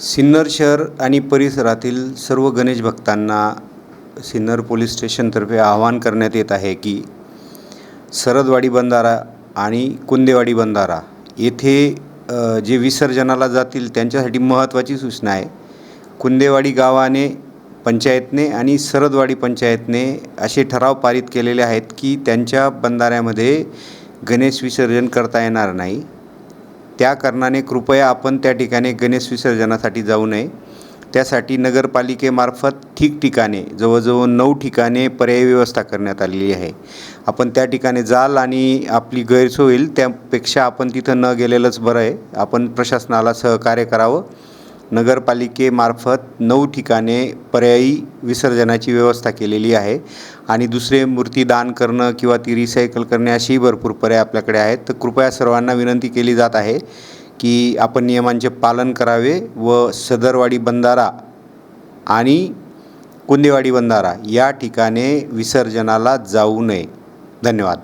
सिन्नर शहर आणि परिसरातील सर्व गणेश भक्तांना सिन्नर पोलीस स्टेशनतर्फे आवाहन करण्यात येत आहे की सरदवाडी बंधारा आणि कुंदेवाडी बंधारा येथे जे विसर्जनाला जातील त्यांच्यासाठी महत्त्वाची सूचना आहे. कुंदेवाडी गावाने पंचायतने आणि सरदवाडी पंचायतने असे ठराव पारित केलेले आहेत की त्यांच्या बंधाऱ्यामध्ये गणेश विसर्जन करता येणार नाही. त्या कारणाने कृपया आपण त्या ठिकाणी गणेश विसर्जनासाठी जाऊ नये. त्यासाठी नगरपालिकेमार्फत ठिकठिकाणे जवळजवळ नऊ ठिकाणे पर्यायी व्यवस्था करण्यात आलेली आहे. आपण त्या ठिकाणी जाल आणि आपली गैरसोय होईल त्यापेक्षा आपण तिथं न गेलेलंच बरं आहे. आपण प्रशासनाला सहकार्य करावं. नगरपालिकेमार्फत नऊ ठिकाणे पर्यायी विसर्जनाची व्यवस्था केलेली आहे आणि दुसरे मूर्ती दान करणं किंवा ती रिसायकल करणे अशीही भरपूर पर्याय आपल्याकडे आहेत. तर कृपया सर्वांना विनंती केली जात आहे की आपण नियमांचे पालन करावे व सदरवाडी बंधारा आणि कुंदेवाडी बंधारा या ठिकाणे विसर्जनाला जाऊ नये. धन्यवाद.